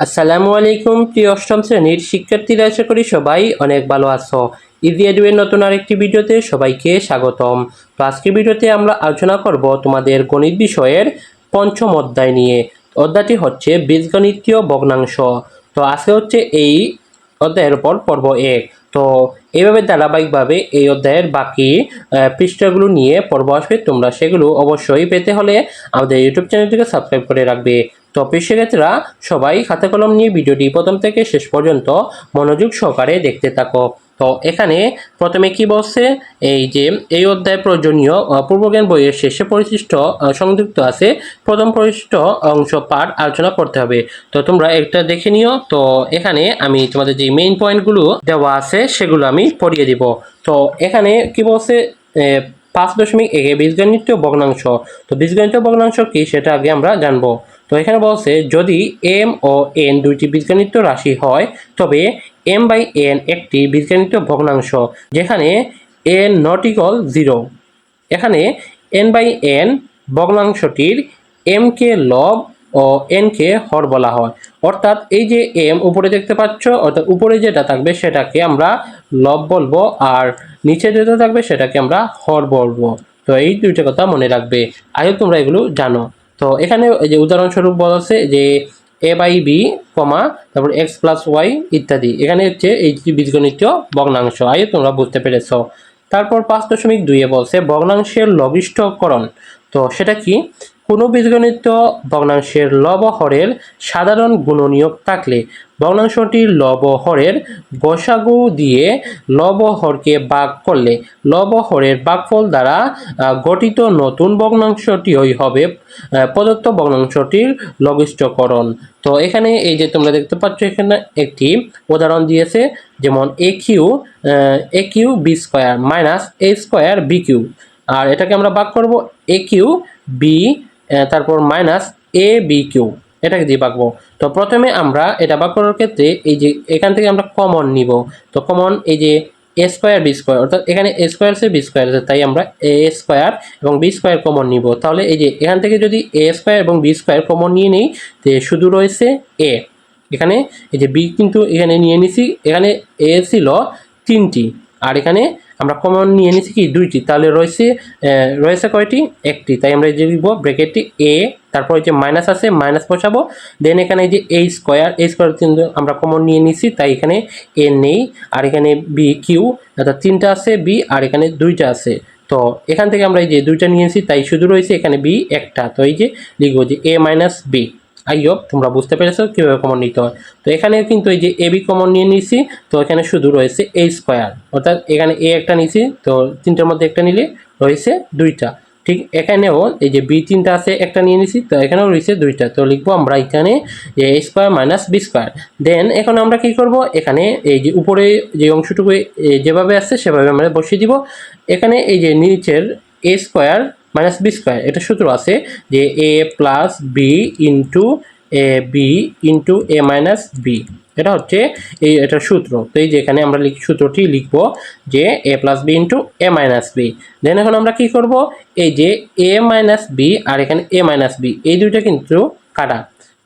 আসসালামু আলাইকুম, প্রিয় অষ্টম শ্রেণির শিক্ষার্থীরা, আশা করি সবাই অনেক ভালো আছো। ইজি এডুয়ের নতুন আরেকটি ভিডিওতে সবাইকে স্বাগতম। তো আজকের ভিডিওতে আমরা আলোচনা করব তোমাদের গণিত বিষয়ের পঞ্চম অধ্যায় নিয়ে। অধ্যায়টি হচ্ছে বীজগণিতীয় ভগ্নাংশ। তো আজকে হচ্ছে এই অধ্যায়ের উপর পর্ব এক। তো এইভাবে ধারাবাহিকভাবে এই অধ্যায়ের বাকি পৃষ্ঠাগুলো নিয়ে পর্ব আসবে, তোমরা সেগুলো অবশ্যই পেতে হলে আমাদের ইউটিউব চ্যানেলটিকে সাবস্ক্রাইব করে রাখবে। তো শিক্ষার্থীরা সবাই খাতা কলম নিয়ে ভিডিওটি প্রথম থেকে শেষ পর্যন্ত মনোযোগ সহকারে দেখতে থাকো। তো এখানে প্রথমে কি বলছে? এই যে, এই অধ্যায় প্রয়োজনীয় পূর্বজ্ঞান বইয়ের শেষে পরিশিষ্ট সংযুক্ত আছে। প্রথম পরিশিষ্ট অংশ পাঠ আলোচনা করতে হবে। তো তোমরা একটা দেখে নিও। তো এখানে আমি তোমাদের যে মেইন পয়েন্টগুলো দেওয়া আছে, সেগুলো আমি পড়িয়ে দিব। তো এখানে কি বলছে? পাঁচ দশমিক একে বীজগণিত ভগ্নাংশ। তো বীজগণিত ভগ্নাংশ কি? সেটা আগে আমরা জানব। তো এখানে বলছে, যদি এম ও এন দুইটি বীজগণিত রাশি হয়, তবে এম বাই এন একটি বীজগণিত ভগ্নাংশ, যেখানে এন নট ইকল জিরো এখানে এন বাই এন ভগ্নাংশটির এম কে লব ও এন কে হর বলা হয়। অর্থাৎ এই যে এম উপরে দেখতে পাচ্ছ, অর্থাৎ উপরে যেটা থাকবে সেটাকে আমরা লব বলব, আর নিচে যেটা থাকবে সেটাকে আমরা হর বলব। তো এই দুইটা কথা মনে রাখবে। আগে তোমরা এগুলো জানো। তো এখানে যে উদাহরণস্বরূপ বলছে যে এ বাই বি কমা, তারপর এক্স প্লাস ওয়াই ইত্যাদি। এখানে হচ্ছে এই বীজগণিত ভগ্নাংশ আয়ো তোমরা বুঝতে পেরেছ। তারপর পাঁচ দশমিক দুইয়ে বলছে, ভগ্নাংশের লঘিষ্ঠকরণ। তো সেটা কি? কোনো বীজগণিত ভগ্নাংশের লব হরের সাধারণ গুণনীয়ক থাকলে ভগ্নাংশটির লব হরের গসাগু দিয়ে লব হরকে করলে লব হরের দ্বারা গঠিত নতুন ভগ্নাংশটিই হবে প্রদত্ত ভগ্নাংশটির লঘিষ্ঠকরণ। তো এখানে এই যে তোমরা দেখতে পাচ্ছ, এখানে একটি উদাহরণ দিয়েছে, যেমন a q a q b square minus a square b q. আর এটাকে আমরা ভাগ করব, এ কিউ বি তারপর মাইনাস এ বি কিউ এটাকে দিয়ে ভাগবো। তো প্রথমে আমরা এটা বাক করার ক্ষেত্রে এই যে এখান থেকে আমরা কমন নিব। তো কমন এই যে এ স্কোয়ার বি স্কোয়ার অর্থাৎ এখানে এ স্কোয়ার আছে বি স্কোয়ার আছে, তাই আমরা এ স্কোয়ার এবং বি স্কোয়ার কমন নিব। তাহলে এই যে এখান থেকে যদি এ স্কোয়ার এবং বি স্কোয়ার কমন নিয়ে নিই, তো শুধু রয়েছে এ এখানে এই যে বি কিন্তু এখানে নিয়ে নিছি, এখানে এ ছিল তিনটি। আর এখানে আমরা কমন নিয়ে নিছি কি? দুইটি। তাহলে রয়েছে রয়েছে কয়টি? একটি। তাই আমরা যে লিখব, ব্র্যাকেটটি এ তারপর যে মাইনাস আছে মাইনাস বসাবো। দেন এখানে যে এ স্কোয়ার এ স্কোয়ার কিন্তু আমরা কমন নিয়ে নিছি, তাই এখানে এ নেই। আর এখানে বি কিউ অর্থাৎ তিনটা আছে বি আর এখানে দুইটা আছে। তো এখান থেকে আমরা এই যে দুইটা নিয়েছি তাই শুধু রয়েছে এখানে বি একটা। তো এই যে লিখব যে a minus b I hope তোমরা বুঝতে পেরেছ কীভাবে কমন নিতে হয়। তো এখানে কিন্তু এই যে এ বি কমন নিয়ে নিয়েছি তো এখানে শুধু রয়েছে এ স্কোয়ার অর্থাৎ এখানে এ একটা নিয়েছি তো তিনটার মধ্যে একটা নিলে রয়েছে দুইটা। ঠিক এখানেও এই যে বি তিনটা আছে, একটা নিয়ে নিছি, তো এখানেও রয়েছে দুইটা। তো লিখব আমরা এখানে যে a square minus b square then এখন আমরা কি করব? এখানে এই যে উপরে যে অংশটুকু যেভাবে আছে, সেভাবে আমরা বসিয়ে দিব। এখানে এই যে নিচের a square minus b square এটা সূত্র আছে যে a plus b into a b into a minus b এটা হচ্ছে এই এটা সূত্র। তো এই যে এখানে আমরা সূত্রটি লিখব যে a plus b into a minus b then এখন আমরা কি করব? এই যে এ মাইনাস বি আর এখানে এ মাইনাস বি এই দুইটা কিন্তু কাটা।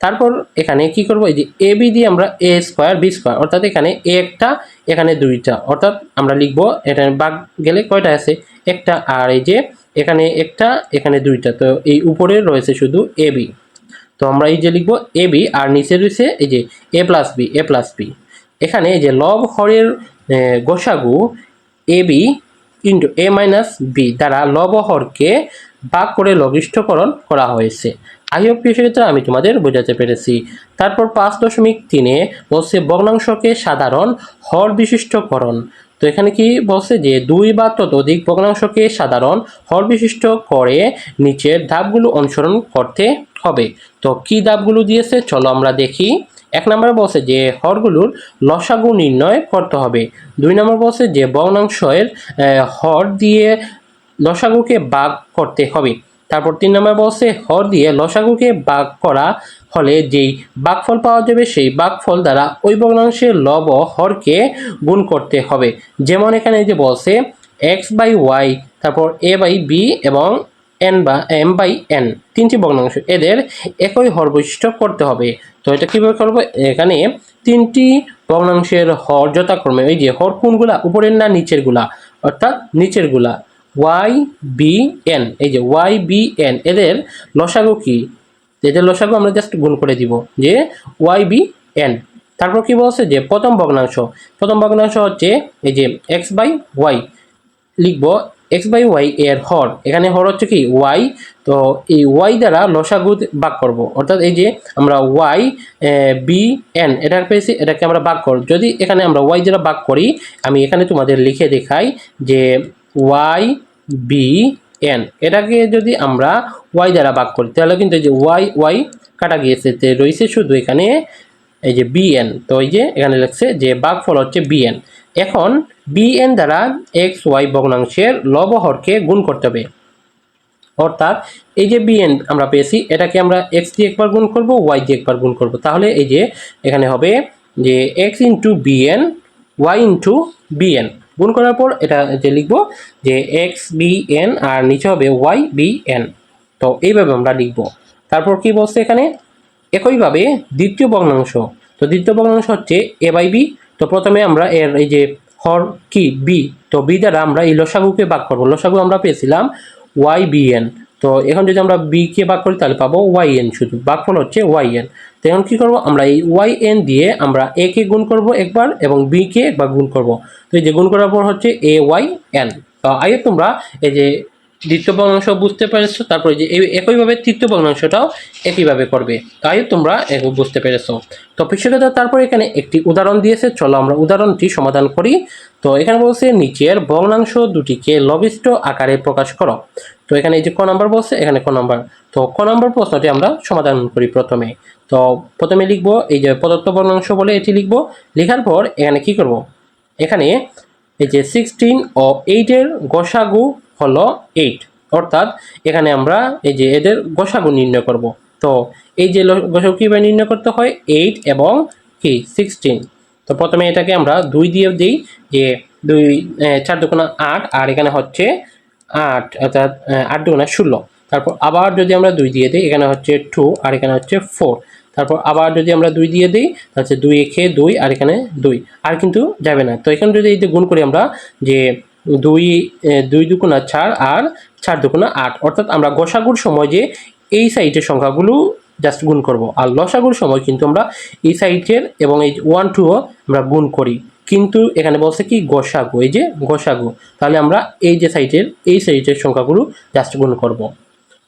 তারপর এখানে কি করব? এই যে এ বি দিয়ে আমরা এ স্কোয়ার বি স্কোয়ার অর্থাৎ এখানে এ একটা, এখানে দুইটা। অর্থাৎ আমরা লিখব, এটা বাঘ গেলে কয়টা আছে? একটা আর এই যে এখানে একটা, এখানে দুইটা। তো এই উপরে রয়েছে শুধু এ, বি। তো আমরা এই যে লিখব এ, বি, আর নিচে রয়েছে এই যে a plus b, a plus b. এখানে যে লব হরের গোসাগু a, b into a minus b দ্বারা লব হরকে ভাগ করে লঘিষ্ঠকরণ করা হয়েছে। আই হোপ সেক্ষেত্রে আমি তোমাদের বোঝাতে পেরেছি। তারপর পাঁচ দশমিক তিনে বলছে ভগ্নাংশকে সাধারণ হর বিশিষ্টকরণ তো এখানে কি বলছে যে দুই বা ততোধিক ভগ্নাংশকে সাধারণ হর বিশিষ্ট করে নিচের ধাপগুলো অনুসরণ করতে হবে। তো কি ধাপগুলো দিয়েছে? চলো আমরা দেখি। এক নম্বরে বলছে যে হরগুলোর লসাগু নির্ণয় করতে হবে। দুই নম্বর বলছে যে ভগ্নাংশের হর দিয়ে লসাগুকে বাগ করতে হবে। তারপর তিন নম্বর বলছে হর দিয়ে লসাগুকে বাগ করা হলে যেই ভাগফল পাওয়া যাবে, সেই ভাগফল দ্বারা ওই ভগ্নাংশের লব হরকে গুণ করতে হবে। যেমন এখানে যে বলছে এক্স বাই ওয়াই তারপর এ বাই বি এবং এন বা এম বাই এন তিনটি ভগ্নাংশ। এদের একই হর বৈশিষ্ট্য করতে হবে। তো এটা কীভাবে করব? এখানে তিনটি ভগ্নাংশের হর যথাক্রমে, এই যে হর কোনগুলা? উপরের না নিচেরগুলা অর্থাৎ নিচেরগুলা ওয়াই বি এন এই যে ওয়াই বি এন এদের লসাগু কি? এদের লসাগু আমরা জাস্ট গুণ করে দিব, যে ওয়াই বি এন তারপর কি বলছে যে প্রথম ভগ্নাংশ প্রথম ভগ্নাংশ হচ্ছে এই যে এক্স বাই ওয়াই লিখব এক্স বাই ওয়াই এর হর, এখানে হর হচ্ছে কি ওয়াই তো এই ওয়াই দ্বারা লসাগু ভাগ করব। অর্থাৎ এই যে আমরা ওয়াই বি এন এটা পেয়েছি, এটাকে আমরা ভাগ করব যদি এখানে আমরা ওয়াই দ্বারা ভাগ করি, আমি এখানে তোমাদের লিখে দেখাই যে ওয়াই বি এন। এটাকে যদি আমরা ওয়াই দ্বারা ভাগ করি, তাহলে কিন্তু এই যে ওয়াই ওয়াই কাটা গিয়েছে তে রয়েছে শুধু এখানে এই যে বিএন। তো এই যে এখানে লিখছে যে ভাগফল হচ্ছে বিএন। এখন বিএন দ্বারা এক্স, ওয়াই ভগ্নাংশের লবহরকে গুণ করতে হবে। অর্থাৎ এই যে বিএন আমরা পেয়েছি, এটাকে আমরা এক্স দিয়ে একবার গুণ করব, ওয়াই দিয়ে একবার গুণ করব। তাহলে এই যে এখানে হবে যে x into b n, y into b n. গুণ করার পর এটা যে লিখব যে এক্স বিএন আর নিচে হবে ওয়াই বিএন তো এইভাবে আমরা লিখব। তারপর কি বলছে এখানে? একইভাবে দ্বিতীয় ভগ্নাংশ। তো দ্বিতীয় ভগ্নাংশ হচ্ছে এ বাই বি তো প্রথমে আমরা এর এই যে হর কি? বি তো বি দ্বারা আমরা এই লসাগুকে ভাগ করব। লসাগু আমরা পেয়েছিলাম ওয়াই বি এন তো এখন যদি আমরা বি কে ভাগ করি, তাহলে পাবো ওয়াই এন শুধু ভাগফল হচ্ছে ওয়াই এন তো এখন কী করব? আমরা এই ওয়াই এন দিয়ে আমরা এ কে গুণ করব একবার এবং বি কে একবার গুণ করব। তো এই যে গুণ করার পর হচ্ছে এ ওয়াই এন তো আগে তোমরা এই যে দ্বিতীয় ভগ্নাংশ বুঝতে পেরেছ? তারপরে যে একইভাবে তৃতীয় ভগ্নাংশটাও একইভাবে করবে। তাই তোমরা বুঝতে পেরেছ। তো পিছনে তারপর এখানে একটি উদাহরণ দিয়েছে। চলো আমরা উদাহরণটি সমাধান করি। তো এখানে বলছে, নিচের ভগ্নাংশ দুটিকে লবিষ্ট আকারে প্রকাশ করো। তো এখানে এই যে ক নম্বর বলছে, এখানে ক নম্বর। তো ক নম্বর প্রশ্নটি আমরা সমাধান করি প্রথমে। তো প্রথমে লিখব, এই যে প্রদত্ত ভগ্নাংশ বলে এটি লিখব। লেখার পর এখানে কি করব? এখানে এই যে সিক্সটিন ও এইটের গসাগু হলো এইট অর্থাৎ এখানে আমরা এই যে এদের গসাগু নির্ণয় করব। তো এই যে গসাগু কীভাবে নির্ণয় করতে হয়? এইট এবং কি? সিক্সটিন তো প্রথমে এটাকে আমরা দুই দিয়ে দিই যে দুই চার দুগুণা আট, আর এখানে হচ্ছে আট, অর্থাৎ আট দুগুণা ষোলো। তারপর আবার যদি আমরা দুই দিয়ে দিই, এখানে হচ্ছে টু আর এখানে হচ্ছে ফোর তারপর আবার যদি আমরা দুই দিয়ে দিই হচ্ছে দুই একে দুই, আর এখানে দুই। আর কিন্তু যাবে না। তো এখানে যদি এই গুণ করি আমরা যে দুই দুই দুগুণা চার আর চার দুগুণা আট। অর্থাৎ আমরা গোসাগুর সময় যে এই সাইডের সংখ্যাগুলো জাস্ট গুণ করব। আর লসাগুর সময় কিন্তু আমরা এই সাইডের এবং এই ওয়ান টুও আমরা গুণ করি। কিন্তু এখানে বলছে কি গসাগু এই যে গসাগু তাহলে আমরা এই যে সাইডের এই সাইডের সংখ্যাগুলো জাস্ট গুণ করব।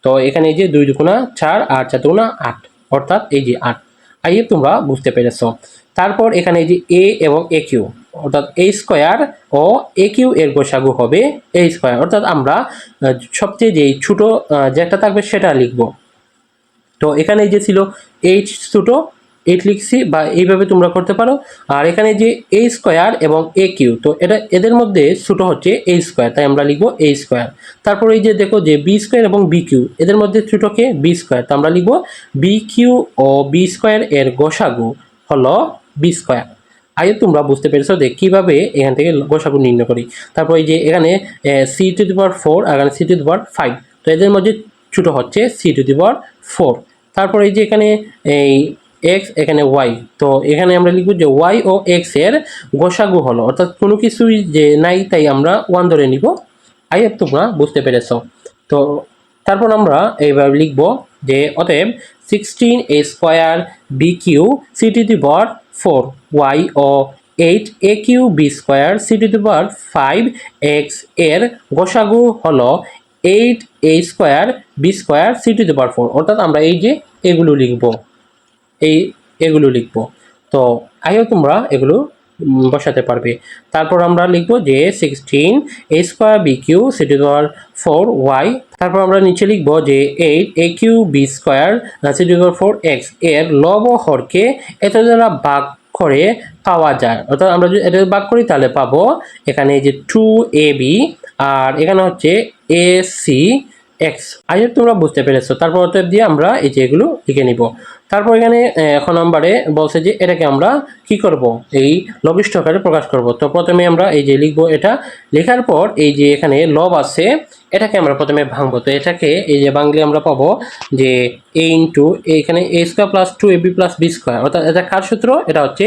তো এখানে এই যে দুই দুগুণা চার আর চার দুগুণা আট, অর্থাৎ এই যে আট। আইয়ে তোমরা বুঝতে পেরেছ। তারপর এখানে এই যে এ এবং এ কিউ অর্থাৎ এ স্কোয়ার ও এ কিউ এর গোসাগু হবে এ স্কোয়ার। অর্থাৎ আমরা সবচেয়ে যে ছোট যেটা থাকবে সেটা লিখব। তো এখানে যে ছিল এইট ছোটো এইট লিখছি বা এইভাবে তোমরা করতে পারো। আর এখানে যে এ স্কোয়ার এবং এ কিউ, তো এটা এদের মধ্যে ছোটো হচ্ছে এ স্কোয়ার, তাই আমরা লিখব এ স্কোয়ার। তারপর এই যে দেখো যে বি স্কোয়ার এবং বি কিউ, এদের মধ্যে ছোটোকে বি স্কোয়ার। তো আমরা লিখব বি কিউ ও বি স্কোয়ার এর গোসাগু হলো বি স্কোয়ার। আগে তোমরা বুঝতে পেরেছ যে কীভাবে এখান থেকে গোসাগু নির্ণয় করি। তারপর এই যে এখানে c to the power four আর এখানে c to the power five তো এদের মধ্যে ছোটো হচ্ছে c to the power four তারপর এই যে এখানে এই এক্স এখানে ওয়াই তো এখানে আমরা লিখব যে ওয়াই ও এক্সের গোসাগু হলো। অর্থাৎ কোনো কিছুই যে নাই তাই আমরা ওয়ান ধরে নিব। আই তোমরা বুঝতে পেরেছ। তো তারপর আমরা এইবার লিখব যে, অতএব sixteen a square b q c to the power four y O eight a q b square c to the power five এক্সের গোসাগু হলো eight a square b square c to the power four অর্থাৎ আমরা এই যে এগুলো লিখব, এই এগুলো লিখব। তো আইও তোমরা এগুলো বসাতে পারবে। তারপর আমরা লিখব যে sixteen a square b q c to the power four y তারপর আমরা নিচে লিখব যে eight a q b square c to the power four এক্সের লব হরকে এত দ্বারা ভাগ করে পাওয়া যায়। অর্থাৎ আমরা যদি এটা ভাগ করি, তাহলে পাবো এখানে যে টু এ বি আর এখানে হচ্ছে এ সি এক্স আগে তোমরা বুঝতে পেরেছ, তারপর অতএব দিয়ে আমরা এই যে এগুলো লিখে নিব। তারপর এখানে এখন নাম্বারে বলছে যে এটাকে আমরা কি করব? এই লবিষ্ঠ আকারে প্রকাশ করব। তো প্রথমে আমরা এই যে লিখব এটা। লেখার পর এই যে এখানে লব আছে, এটাকে আমরা প্রথমে ভাঙবো। তো এটাকে এই যে বাংলি আমরা পাবো যে এ ইন্টু এখানে a square plus two a b plus b square অর্থাৎ এটা কার সূত্র? এটা হচ্ছে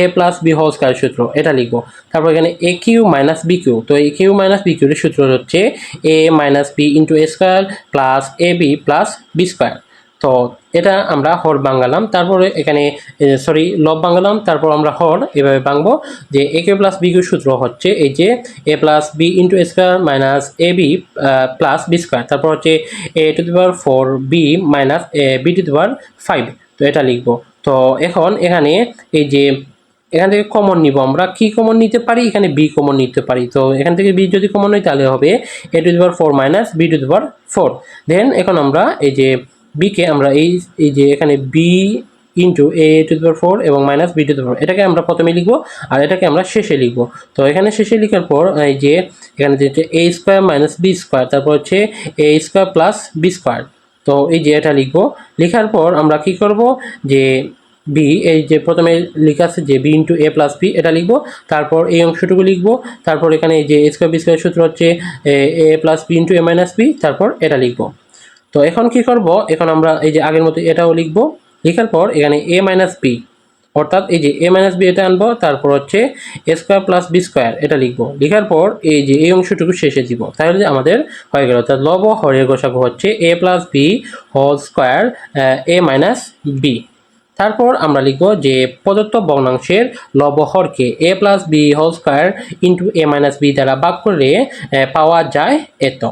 a plus b whole square সূত্র, এটা লিখব। তারপর এখানে a q minus b q তো এ কিউ মাইনাস বি কিউর সূত্র হচ্ছে a minus b into a square plus a b plus b square তো এটা আমরা হর বাঙ্গালাম তারপরে এখানে সরি লব বাঙ্গালাম তারপর আমরা হর এভাবে বাংবো যে a q plus b q সূত্র হচ্ছে এই যে a plus b into a square minus a b plus b square তারপর হচ্ছে a to the power four b minus a b to the power five তো এটা লিখব। তো এখন এখানে এই যে এখান থেকে কমন নিব আমরা। কি কমন নিতে পারি? এখানে বি কমন নিতে পারি। তো এখান থেকে বি যদি কমন হয়, তাহলে হবে a to the power four minus b to the power four then এখন আমরা এই যে বিকে আমরা এই এই যে এখানে b into a to the power four এবং minus b to the power এটাকে আমরা প্রথমে লিখব আর এটাকে আমরা শেষে লিখব। তো এখানে শেষে লিখার পর এই যে এখানে যে a square minus b square তারপর হচ্ছে a square plus b square তো এই যে এটা লিখব। লেখার পর আমরা কি করব? যে বি এই যে প্রথমে লেখা আছে যে b into a plus b এটা লিখব। তারপর এই অংশটুকু লিখব। তারপর এখানে এই যে স্কোয়ার বি স্কোয়ার সূত্র হচ্ছে, a plus b into a minus b তারপর এটা লিখব। তো এখন কি করব? এখন আমরা এই যে আগের মতো এটাও লিখব। লেখার পর এখানে এ মাইনাস বি অর্থাৎ এই যে এ মাইনাস বি এটা আনব, তারপর হচ্ছে a square plus b square এটা লিখব। লেখার পর এই যে এই অংশটুকু শেষে দিব। তাহলে আমাদের হয়ে গেল। অর্থাৎ লব হরের গোসাগু হচ্ছে a plus b whole square a minus b তারপর আমরা লিখব যে প্রদত্ত ভগ্নাংশের লবহরকে a plus b whole square into a minus b দ্বারা ভাগ করলে পাওয়া যায় এত।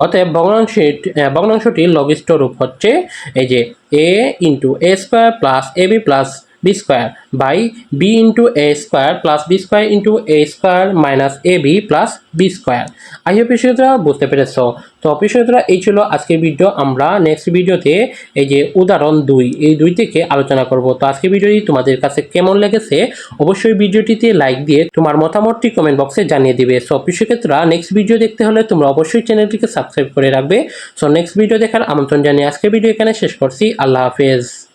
অতএব ভগ্নাংশটি বর্ণাংশটির লবিষ্ট রূপ হচ্ছে এই যে a into a square plus a b plus b square by b into a square plus b square into a square minus a b plus b square I hope বিষয়টা বুঝতে পেরেছ। তো বিষয়টা এই ছিল আজকের ভিডিও আমরা নেক্সট ভিডিওতে এই যে উদাহরণ দুই, এই দুই থেকে আলোচনা করব। তো আজকের ভিডিওটি তোমাদের কাছে কেমন লেগেছে? অবশ্যই ভিডিওটিতে লাইক দিয়ে তোমার মতামতটি কমেন্ট বক্সে জানিয়ে দিবে। সো বিষয়ক্ষেত্রা নেক্সট ভিডিও দেখতে হলে তোমরা অবশ্যই চ্যানেলটিকে সাবস্ক্রাইব করে রাখবে। সো নেক্সট ভিডিও দেখার আমন্ত্রণ জানিয়ে আজকের ভিডিও এখানে শেষ করছি। আল্লাহ হাফেজ।